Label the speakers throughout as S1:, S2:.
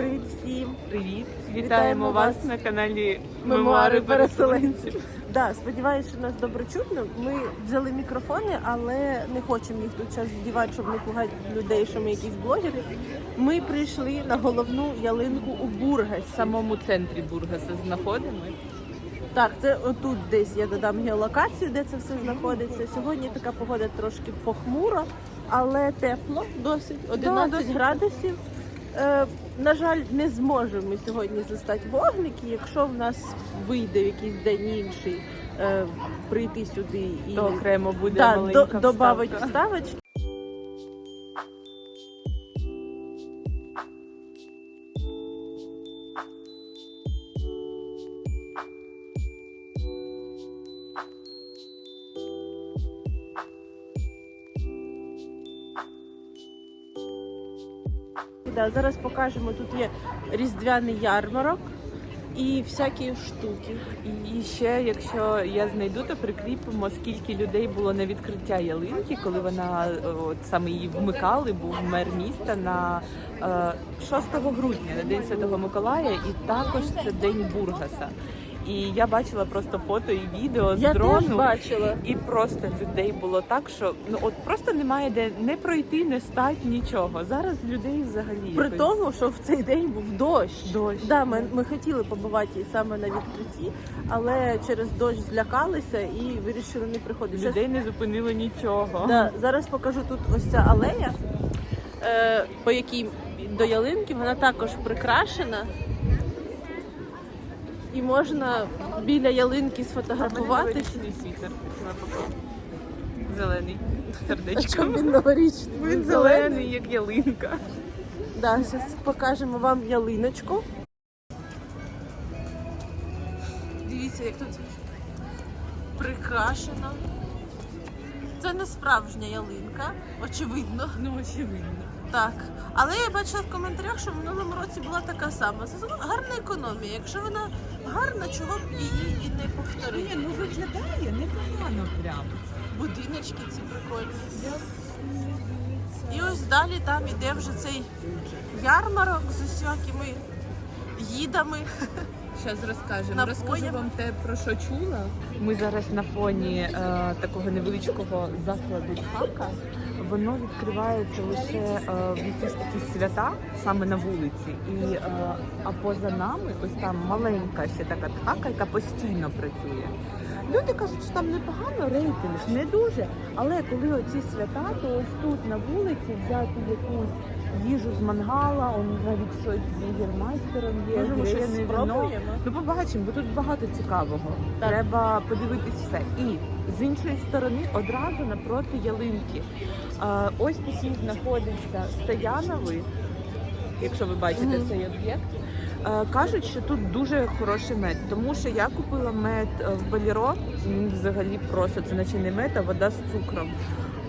S1: Привіт всім!
S2: Привіт!
S1: Вітаємо
S2: Вітаємо
S1: вас
S2: на каналі
S1: Мемуари переселенців. Да, сподіваюся, що нас добре чутно. Ми взяли мікрофони, але не хочемо їх тут час вдівати, щоб не пугати людей, що ми якісь блогери. Ми прийшли на головну ялинку у Бургасі.
S2: В самому центрі Бургаса знаходимо.
S1: Так, це отут десь я додам геолокацію, де це все знаходиться. Сьогодні така погода трошки похмура, але тепло, досить 11
S2: досить.
S1: градусів. Е, на жаль, не зможемо ми сьогодні застати вогники. Якщо в нас вийде в якийсь день інший е, прийти сюди і
S2: То окремо буде
S1: да,
S2: маленька
S1: до, добавить вставочки. Покажемо. Тут є різдвяний ярмарок і всякі штуки.
S2: І ще, якщо я знайду, то прикріпимо, скільки людей було на відкриття ялинки, коли вона е, от саме її вмикали, був мер міста на е, 6 грудня, на День Святого Миколая, і також це День Бургаса. І я бачила просто фото і відео з
S1: Я
S2: дрону.
S1: теж бачила.
S2: І просто людей було так, що ну от просто немає де не пройти, не стати, нічого. Зараз людей взагалі
S1: При
S2: якось
S1: тому, що в цей день був дощ.
S2: дощ.
S1: Да, ми, ми хотіли побувати саме на відкритті, але через дощ злякалися і вирішили не приходити.
S2: людей не зупинило нічого.
S1: Да, зараз покажу тут ось ця алея, е, по якій до ялинки вона також прикрашена. І можна біля ялинки сфотографуватися.
S2: Новорічний світер. Зелений. Сердечком.
S1: він новорічний?
S2: Він зелений, як ялинка.
S1: Да, зараз покажемо вам ялиночку. Дивіться, як тут прикрашено. Це не справжня ялинка, очевидно.
S2: Ну, очевидно.
S1: Так. Але я бачила в коментарях, що в минулому році була така сама. Це гарна економія. Якщо вона гарна, чого б її і не повторити?
S2: ну виглядає непогано прям.
S1: Будиночки ці прикольні. І ось далі там іде вже цей ярмарок з усякими їдами.
S2: Зараз розкажемо. Розкажу вам те, про що чула. Ми зараз на фоні е, такого невеличкого закладу хака. Воно відкривається лише е, в якісь такі свята, саме на вулиці. І, е, а поза нами, ось там маленька ще така тхака, яка постійно працює. Люди кажуть, що там непогано рейтинг, не дуже. Але коли оці свята, то ось тут на вулиці взяти якусь їжу з мангала, он навіть щось з єгермайстером є,
S1: Може, ми щось
S2: вино.
S1: спробуємо?
S2: Ну, побачимо, бо тут багато цікавого.
S1: Так.
S2: Треба подивитись все. І з іншої сторони, одразу напроти ялинки. Е, ось такий знаходиться Стоянови, якщо ви бачите
S1: Мгм.
S2: цей об'єкт. Е, Кажуть, що тут дуже хороший мед, тому що я купила мед е, в Баліро. Він взагалі просто це наче не мед, а вода з цукром.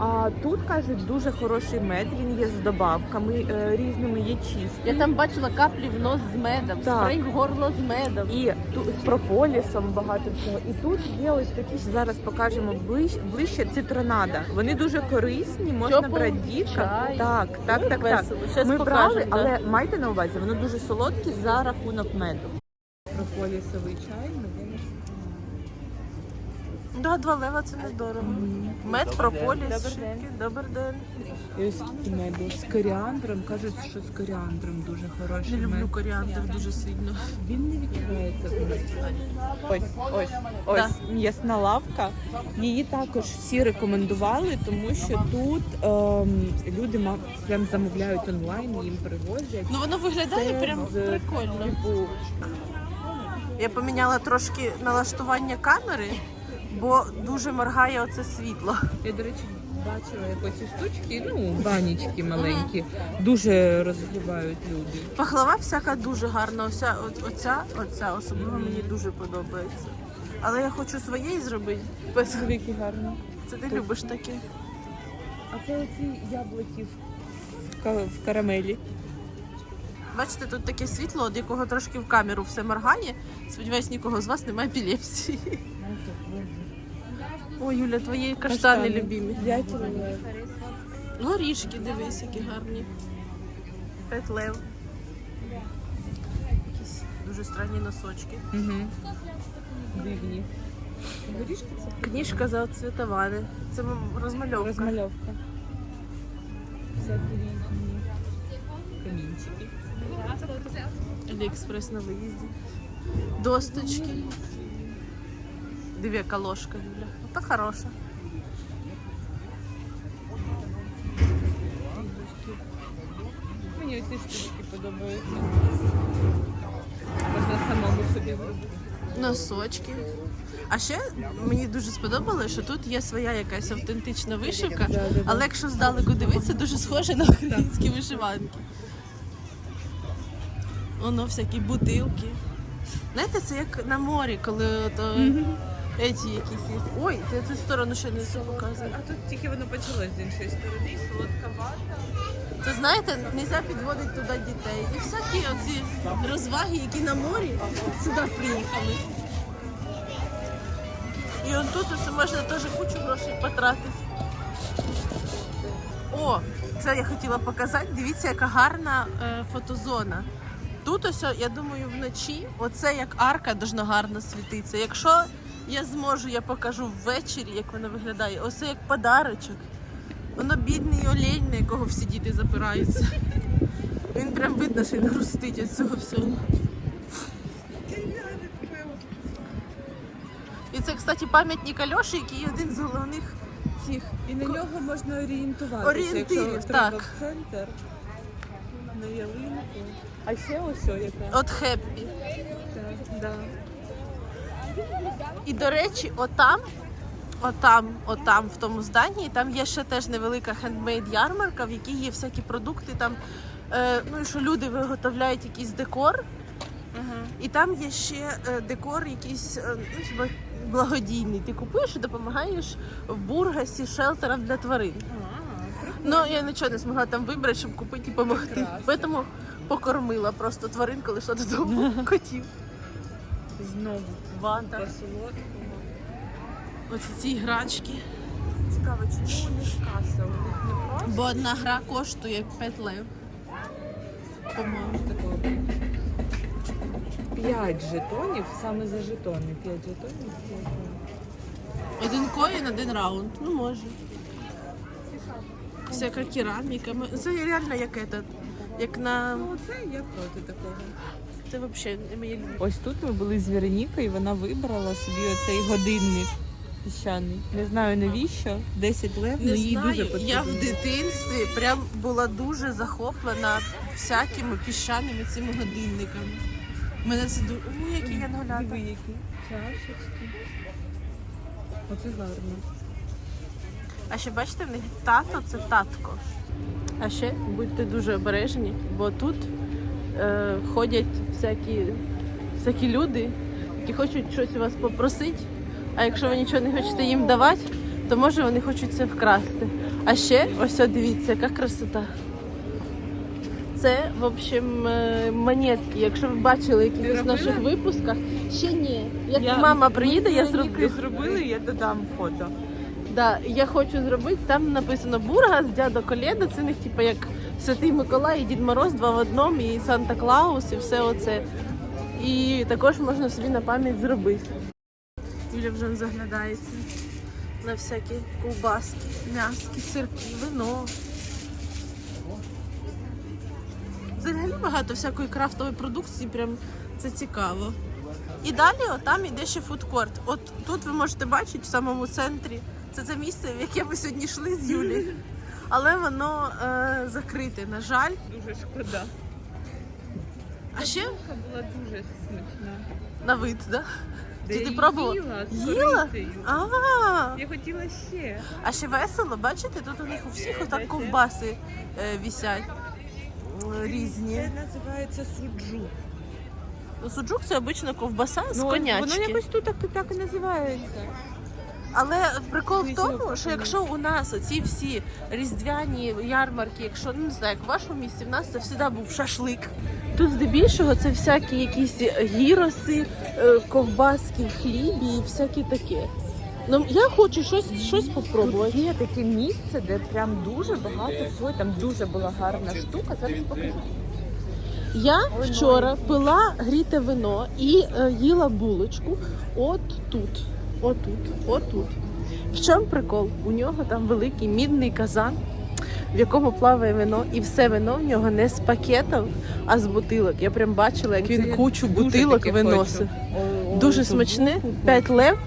S2: А тут кажуть дуже хороший мед. Він є з добавками е, різними, є чистий.
S1: Я там бачила каплі в нос з медом,
S2: Так.
S1: спрей в горло з медом.
S2: І тут з прополісом багато всього. І тут є ось такі ж зараз покажемо ближче, ближче цитронада. Вони дуже корисні, можна
S1: Тьопу,
S2: брати дітям.
S1: чай.
S2: Так, так,
S1: Ну,
S2: так, так.
S1: весело. Щас
S2: Ми
S1: покажемо,
S2: брали,
S1: да.
S2: але майте на увазі, вони дуже солодкі за рахунок меду. Прополісовий чай.
S1: Да, два лева це недорого. Мед, прополіс,
S2: день.
S1: Добрий день.
S2: Ось меду з коріандром. Кажуть, що з коріандром дуже хороший
S1: Не люблю
S2: мед.
S1: коріандр дуже сильно.
S2: Він не відчувається. Ось, ось, ось м'ясна лавка. Її також всі рекомендували, тому що тут ем, люди ма- прям замовляють онлайн, їм привозять.
S1: Ну воно виглядає
S2: Це
S1: прям
S2: з,
S1: прикольно.
S2: Типу,
S1: Я поміняла трошки налаштування камери, бо дуже моргає оце світло.
S2: я, до речі, бачила як оці штучки, ну, банічки маленькі, дуже розгрівають люди.
S1: Пахлава всяка дуже гарна. Оця, оця, оця особливо мені дуже подобається. Але я хочу своєї зробити. Без...
S2: Гарні.
S1: Це ти любиш таке?
S2: А це оці яблуки в, ка- в карамелі.
S1: Бачите, тут таке світло, від якого трошки в камеру все моргає. Сподіваюсь, нікого з вас немає епілепсії. О, Юля, твої каштани любимі.
S2: Дятел.
S1: Горішки, дивись, які гарні. П'ять лев. дуже странні носочки.
S2: Угу. Дивні. Горішки це
S1: Книжка зацвітована. Це розмальовка.
S2: розмальовка. Всякі різні камінчики.
S1: Аліекспрес на виїзді. Досточки. Диви, яка ложка, Юля. Ото хороша.
S2: Мені оці штучки подобаються. Можна самому собі зробити.
S1: Носочки. А ще мені дуже сподобалося, що тут є своя якась автентична вишивка, але якщо здалеку дивитися, дуже схоже на українські вишиванки. Воно всякі бутилки. Знаєте, це як на морі, коли ото еті якісь є. Ой, я цю сторону ще не показую.
S2: А тут тільки воно почалось з іншої сторони, солодка вата.
S1: Це знаєте, не можна підводити туди дітей. І всякі оці розваги, які на морі, сюди приїхали. І он тут ось можна теж кучу грошей потратити. О, це я хотіла показати. Дивіться, яка гарна е, фотозона. Тут ось, я думаю, вночі оце як арка должна гарно світитися. Якщо я зможу, я покажу ввечері, як вона виглядає. Ось як подарочок. Воно бідний олень, на якого всі діти запираються. Він прям видно, що він грустить від цього всього. І це, кстати, пам'ятник Альоші, який один з головних цих.
S2: І на нього можна орієнтуватися,
S1: Орієнтирів, так.
S2: в центр, на ялинку. А ще ось яка.
S1: От хеппі.
S2: Так, да.
S1: І до речі, отам, отам, отам, в тому зданні, там є ще теж невелика хендмейд ярмарка, в якій є всякі продукти. Там, е, ну і що люди виготовляють якийсь декор. І там є ще е, декор, якийсь е, ну, хіба благодійний. Ти купуєш і допомагаєш в бургасі шелтерам для тварин. Ну я нічого не змогла там вибрати, щоб купити і допомогти.
S2: Прекрасно.
S1: Тому покормила просто тварин, коли йшла додому котів.
S2: Знову
S1: Ванта.
S2: по.
S1: Оці ці грачки.
S2: Цікаво, чому у них каса? У них не просто
S1: Бо одна гра коштує 5 лев. По-моєму.
S2: такого. П'ять жетонів, саме за жетони. П'ять жетонів.
S1: Один коін, один раунд. Ну може. Всяка кераміка. Це реально як этот. Як на.
S2: Ну, оце я проти такого.
S1: Це взагалі мені.
S2: Ось тут ми були з Веронікою, вона вибрала собі оцей годинник піщаний. Не знаю навіщо, 10 лев, але їй
S1: знаю,
S2: дуже
S1: я в дитинстві прям була дуже захоплена всякими піщаними цими годинниками. Мене це дуже. Ой, які
S2: Диви,
S1: янголята.
S2: які чашечки. Оце гарно.
S1: А ще бачите, в них тато це татко. А ще будьте дуже обережні, бо тут е, ходять всякі, всякі люди, які хочуть щось у вас попросити. А якщо ви нічого не хочете їм давати, то може вони хочуть це вкрасти. А ще ось о, дивіться, яка красота. Це, в общем, е, монетки. Якщо ви бачили якихось
S2: робила?
S1: наших випусках, ще ні. Як мама приїде, я зроблю.
S2: зробили, я додам фото.
S1: Да, я хочу зробити, там написано Бургас, дядо Колєда, це в них типу як Святий Миколай і Дід Мороз, два в одному, і Санта Клаус, і все оце. І також можна собі на пам'ять зробити. Юля вже заглядається на всякі ковбаски, м'яски, сирки, вино. Взагалі багато всякої крафтової продукції, прям це цікаво. І далі там іде ще фудкорт. От тут ви можете бачити в самому центрі. Це це місце, в яке ми сьогодні йшли з Юлією. Але воно е, закрите, на жаль.
S2: Дуже шкода.
S1: А ще
S2: Булка була дуже смачна.
S1: на вид, да? Чи ти пробувала?
S2: Їла з
S1: Їла?
S2: корицею.
S1: А,
S2: Я хотіла ще.
S1: а ще весело, бачите, тут у них у всіх отак ковбаси е, вісять е, різні.
S2: Це називається суджу.
S1: Ну, Суджук це обично ковбаса з
S2: Ну,
S1: конячки.
S2: Воно якось тут так, так і називається.
S1: Але прикол в тому, що якщо у нас оці всі різдвяні ярмарки, якщо ну не знаю, як в вашому місті, в нас це завжди був шашлик. Тут здебільшого це всякі якісь гіроси, е, ковбаски в хлібі і всяке таке. Ну я хочу щось, щось попробувати.
S2: Тут є таке місце, де прям дуже багато всього, там дуже була гарна штука. Зараз покажу.
S1: Я вчора пила гріте вино і е, їла булочку от тут. Отут. Отут. В чому прикол? У нього там великий мідний казан, в якому плаває вино, і все вино в нього не з пакетів, а з бутилок. Я прям бачила, як він кучу бутилок виносив. Дуже смачне. 5 лев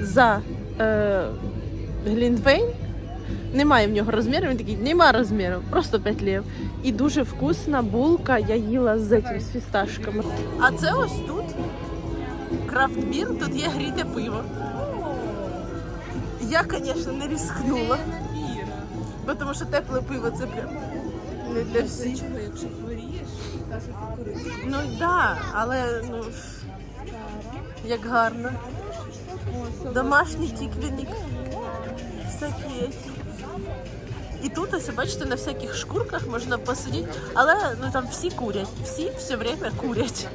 S1: за е, глінтвейн. Немає в нього розміру, він такий, нема розміру, просто 5 лев. І дуже вкусна булка, я їла з цим, з фісташками. А це ось тут крафтбір, тут є гріте пиво. Я, звісно, не ризикнула, бо тому що тепле пиво це прям не для всіх.
S2: Якщо хворієш.
S1: Ну так, да, але ну як гарно. Домашній тіквіник. Всякі. І тут ось бачите, на всяких шкурках можна посидіти, але ну там всі курять, всі все время курять.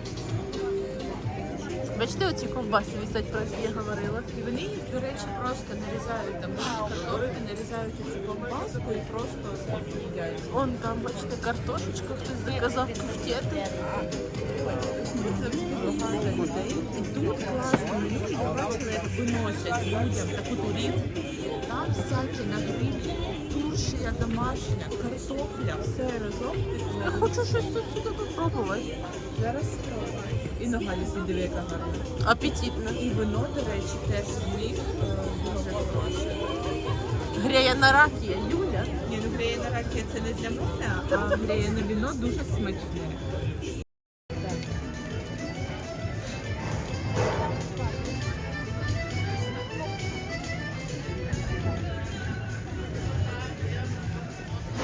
S1: Бачите, оці ковбаси висять, про які я говорила.
S2: І вони їх, до речі, просто нарізають там картошки, нарізають цю ковбаску і просто їдять.
S1: Вон там, бачите, картошечка, хтось заказав
S2: людей. І тут класно меню, я бачила, як виносять людям таку турівку. Там всякі на грилі, туршія домашня, картопля, все разом.
S1: Я хочу щось тут попробувати.
S2: Зараз спробую. І нога диви, яка гарна.
S1: Апетитно.
S2: І вино, до речі, теж в них е, дуже хороше.
S1: Гряя на ракія, Юля.
S2: Ні, ну греєна ракія це не для мене, а греєне віно дуже смачне.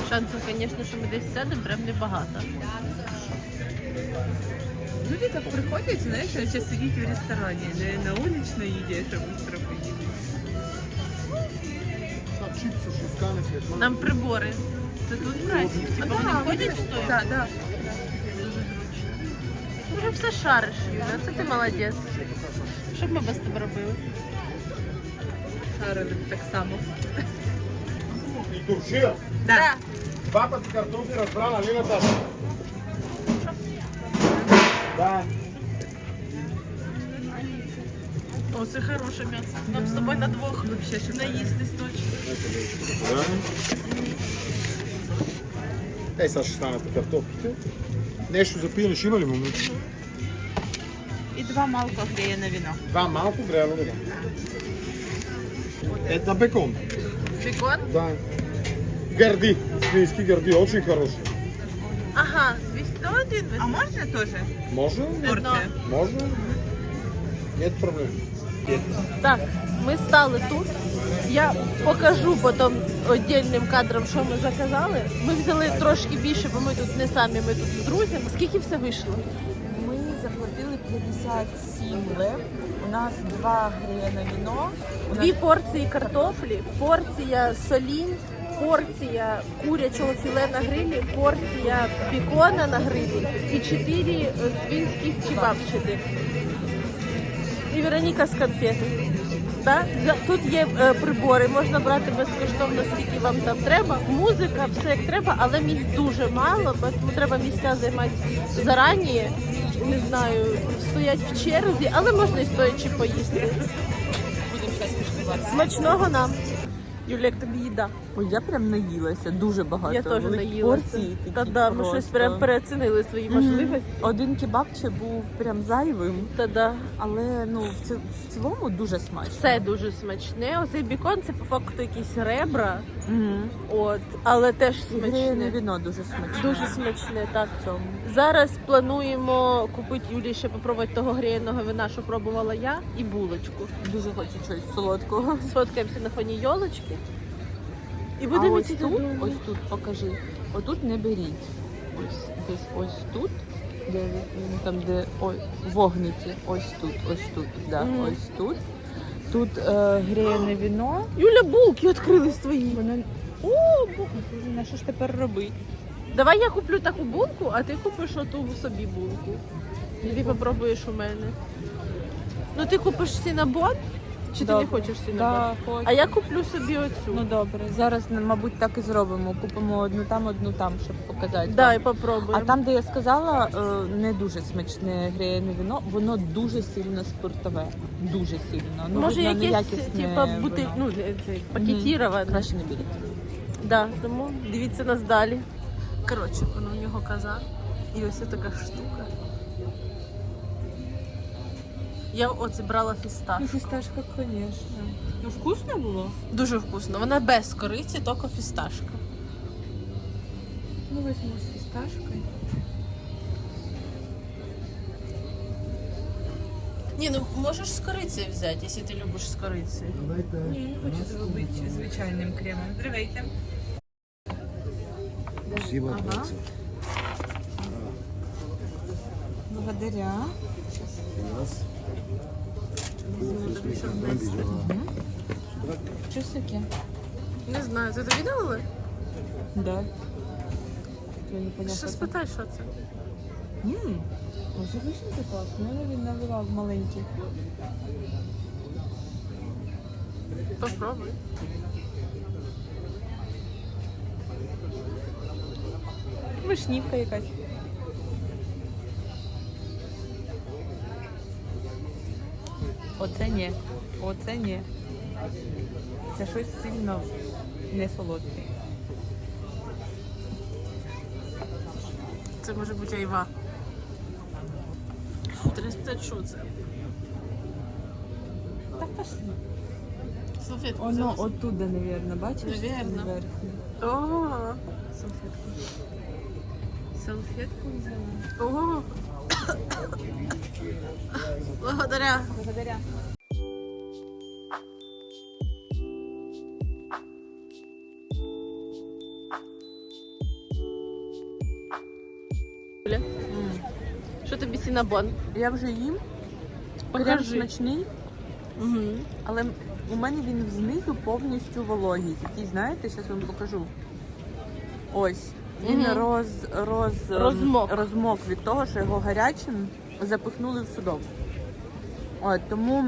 S1: Шансів, звісно, що ми десь сядемо, прям небагато
S2: Люди так приходять, знаєш, наче сидіть в ресторані, не на уличній їді, щоб быстро поїли.
S3: Чипсы, шусканы, хлеб.
S1: Нам прибори. Це тут брати? Типа вони входять в стоїть?
S2: Так, так.
S1: Дуже зручно. Ти вже все шариш, Юля. Це ти молодець. Що б ми без тебе робили?
S2: Шарили так само.
S3: И туршира.
S2: Да.
S3: Два пъти картофи разбрана, не на тази. Да.
S1: О, це хороше м'ясо. Нам з тобою на двох
S2: Вообще шикарно.
S1: наїстись точно.
S3: Ей, сега ще станат картофите. Нещо за пиене ще има ли, момиче?
S2: І два малко греєне віно.
S3: Два малко грело вода. Это бекон.
S1: Бекон?
S3: Да. Гърди. Свински гърди. Очень хороший.
S1: Ага, 201.
S2: А можна теж?
S3: Може?
S2: Порція?
S3: Може. Нет проблем.
S1: Так, ми стали тут. Я покажу потім віддільним кадром, що ми заказали. Ми взяли трошки більше, бо ми тут не самі, ми тут з друзями. Скільки все вийшло?
S2: Ми заплатили 57 лев. У нас два греєне віно. У нас
S1: Дві порції картоплі, порція солінь, порція курячого філе на грилі, порція бікона на грилі і чотири е, свинських чебапчики. І Вероніка з конфети. Да? Тут є е, прибори, можна брати безкоштовно, скільки вам там треба. Музика, все як треба, але місць дуже мало, тому треба місця займати зарані. Не знаю, стоять в черзі, але можна і стоячи поїсти.
S2: будемо зараз куштувати.
S1: Смачного нам. Юля, як тобі їда?
S2: Ой, я прям наїлася, дуже багато.
S1: Я теж наїлася.
S2: порції такі
S1: Та да, ми щось
S2: просто.
S1: прям переоцінили свої
S2: Мгм.
S1: можливості.
S2: Один кебабче був прям зайвим,
S1: Та да.
S2: але ну в, ці- в цілому дуже смачно.
S1: Все дуже смачне. Оцей бікон це по факту якісь ребра,
S2: Угу.
S1: от, але теж
S2: І
S1: смачне.
S2: віно дуже смачне.
S1: Дуже смачне, так.
S2: в цьому.
S1: Зараз плануємо купити Юлі ще попробувати того гріяного вина, що пробувала я, і булочку.
S2: Дуже хочу щось солодкого.
S1: Сфоткаємося на фоні йолочки. І
S2: А
S1: будемо
S2: ось
S1: йти
S2: тут,
S1: додому.
S2: ось тут, покажи. Отут не беріть. Ось десь ось тут, де він там, де ой, вогниці. Ось тут, ось тут, да,
S1: Мгм.
S2: ось тут. Тут е, греєне віно.
S1: Юля, булки відкрились твої.
S2: Воно. О, Боже, на що ж тепер робити?
S1: Давай я куплю таку булку, а ти купиш оту собі булку. І ти попробуєш у мене. Ну ти купиш сінабон, Чи ти не хочеш сінабон?
S2: Да, хочу.
S1: А я куплю собі оцю.
S2: Ну добре, зараз мабуть так і зробимо. Купимо одну там, одну там, щоб показати.
S1: Дай
S2: вам.
S1: попробуємо.
S2: А там, де я сказала, е, не дуже смачне гріяне віно, воно дуже сильно спиртове. Дуже сильно. Ну,
S1: Може
S2: видно,
S1: якесь
S2: неякісне
S1: типа бути
S2: вино.
S1: ну не це пакетіроване.
S2: Краще не беріть.
S1: Да, тому дивіться нас далі. Коротше, воно у нього казан. І ось така штука. Я оце брала фісташ.
S2: Ну, фісташка, звісно. Ну, вкусно було?
S1: Дуже вкусно. Вона без кориці, тільки фісташка.
S2: Ну, візьму з фісташкою.
S1: Ні, ну можеш з корицею взяти, якщо ти любиш з корицею.
S2: Ні, не хочу зробити звичайним кремом. Здравейте.
S3: Спасибо.
S2: Ага. Благодаря.
S3: Раз.
S2: Таке?
S1: Не знаю, це тобі дали?
S2: Да.
S1: Що спитай, що це?
S2: Ммм, може вишенька класно. Ну, він наливав маленький.
S1: Попробуй.
S2: Вишнівка якась. Оце ні. Оце ні. Це щось сильно не солодке.
S1: Це може бути айва. Фу, Треба спитати, що це.
S2: Так пошли.
S1: Салфетку
S2: Воно
S1: взяла?
S2: оттуда, наверное, бачиш?
S1: Наверно.
S2: Зверху.
S1: О,
S2: Салфетку. Салфетку взяла.
S1: о. Благодаря.
S2: Благодаря.
S1: Що тобі сінабон?
S2: Я вже їм. Крем
S1: Покажи.
S2: смачний,
S1: Угу.
S2: але у мене він знизу повністю вологий. Такий, знаєте, зараз вам покажу. Ось. Він
S1: Мгм.
S2: роз, роз,
S1: Розмок.
S2: розмок від того, що його гарячим запихнули в судок. От, тому,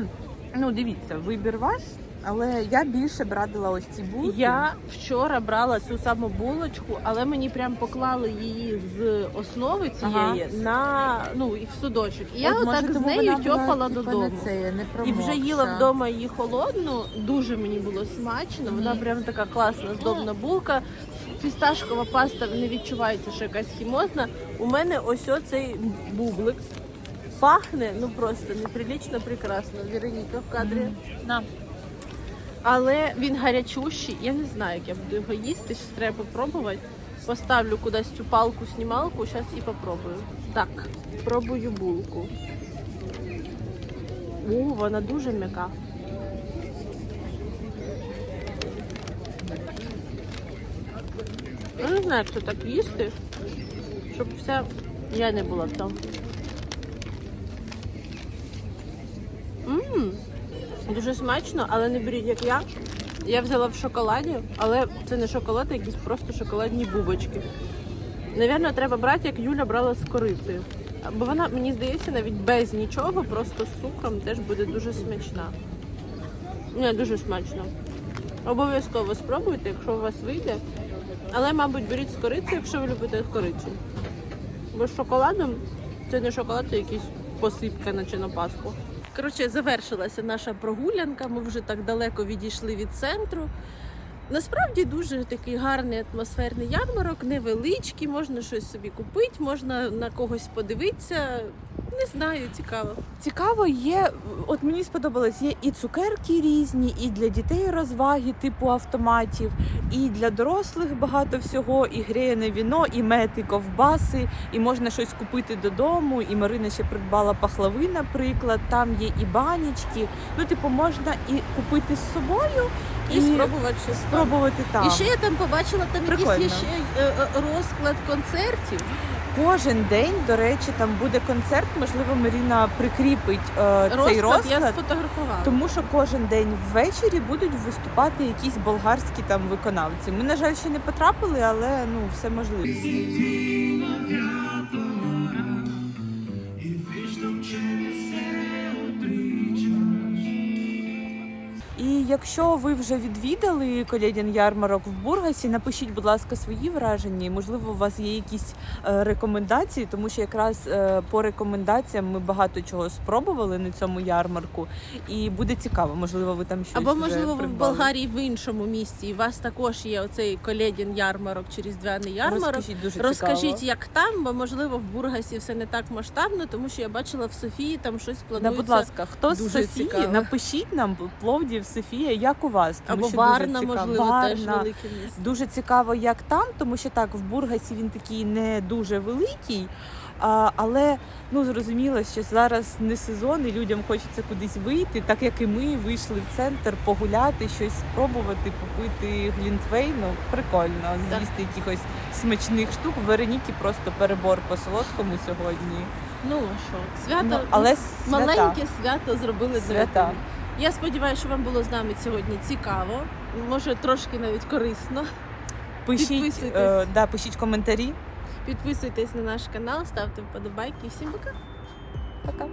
S2: ну дивіться, вибір ваш, але я більше б радила ось ці булки.
S1: Я вчора брала цю саму булочку, але мені прям поклали її з основи цієї на ну і в судочок. І я
S2: От, може,
S1: отак з
S2: тому
S1: нею
S2: була,
S1: тьопала
S2: типа,
S1: додому.
S2: не це, не
S1: І вже
S2: промокша.
S1: їла вдома її холодну, дуже мені було смачно. Вона прям така класна здобна булка. Фісташкова паста не відчувається, що якась хімозна. У мене ось оцей бублик. Пахне ну просто неприлічно прекрасно. Віроніка в кадрі.
S2: На.
S1: Але він гарячущий. Я не знаю, як я буду його їсти. Ще треба попробувати. Поставлю кудись цю палку знімалку, зараз і попробую. Так, пробую булку. О, вона дуже м'яка. Я не знаю, як так їсти, щоб вся я не була там. Ммм, дуже смачно, але не беріть як я. Я взяла в шоколаді, але це не шоколад, а якісь просто шоколадні бубочки. Навірно, треба брати, як Юля брала з корицею. Бо вона, мені здається, навіть без нічого, просто з цукром теж буде дуже смачна. Не, дуже смачно. Обов'язково спробуйте, якщо у вас вийде. Але, мабуть, беріть з корицею, якщо ви любите корицю. Бо з шоколадом це не шоколад, це якісь посипка на Пасху. Коротше, завершилася наша прогулянка. Ми вже так далеко відійшли від центру. Насправді дуже такий гарний атмосферний ярмарок, невеличкий, можна щось собі купити, можна на когось подивитися. Не знаю, цікаво.
S2: Цікаво, є, от мені сподобалось, є і цукерки різні, і для дітей розваги, типу автоматів, і для дорослих багато всього, і гріяне віно, і мед, і ковбаси, і можна щось купити додому. І Марина ще придбала пахлави, наприклад. Там є і банічки. Ну, типу, можна і купити з собою,
S1: І, спробувати щось там.
S2: спробувати там.
S1: І ще я там побачила там якийсь
S2: Прикольно.
S1: є ще е, е, розклад концертів.
S2: Кожен день, до речі, там буде концерт. Можливо, Маріна прикріпить е,
S1: Розклад,
S2: цей
S1: я
S2: розклад.
S1: сфотографувала.
S2: Тому що кожен день ввечері будуть виступати якісь болгарські там виконавці. Ми, на жаль, ще не потрапили, але ну все можливо. Якщо ви вже відвідали колєдін ярмарок в Бургасі, напишіть, будь ласка, свої враження. І, Можливо, у вас є якісь е, рекомендації, тому що якраз е, по рекомендаціям ми багато чого спробували на цьому ярмарку, і буде цікаво. Можливо, ви там щось
S1: Або
S2: вже
S1: можливо ви в. Болгарії в іншому місті. І у вас також є оцей колєдін ярмарок чи різдвяний ярмарок.
S2: Розкажіть дуже
S1: Розкажіть,
S2: цікаво.
S1: як там, бо можливо в Бургасі все не так масштабно, тому що я бачила в Софії там щось
S2: Да, будь ласка, хто з Софії,
S1: цікаво.
S2: напишіть нам Пловдів, Софія, як у вас? Тому
S1: Або
S2: що дуже
S1: Варна,
S2: цікаво.
S1: можливо, теж велике місто.
S2: Дуже цікаво, як там, тому що так, в Бургасі він такий не дуже великий. А, але ну зрозуміло, що зараз не сезон, і людям хочеться кудись вийти, так як і ми вийшли в центр погуляти, щось спробувати, попити глінтвейн. Ну, прикольно, з'їсти якихось смачних штук. В Вероніки просто перебор по солодкому сьогодні.
S1: Ну а що, свято
S2: Ну, але
S1: маленьке свято зробили для
S2: Свята.
S1: Я сподіваюся, що вам було з нами сьогодні цікаво, може трошки навіть корисно.
S2: Пишіть,
S1: Підписуйтесь.
S2: е, да, пишіть коментарі.
S1: Підписуйтесь на наш канал, ставте вподобайки. Всім пока!
S2: Пока.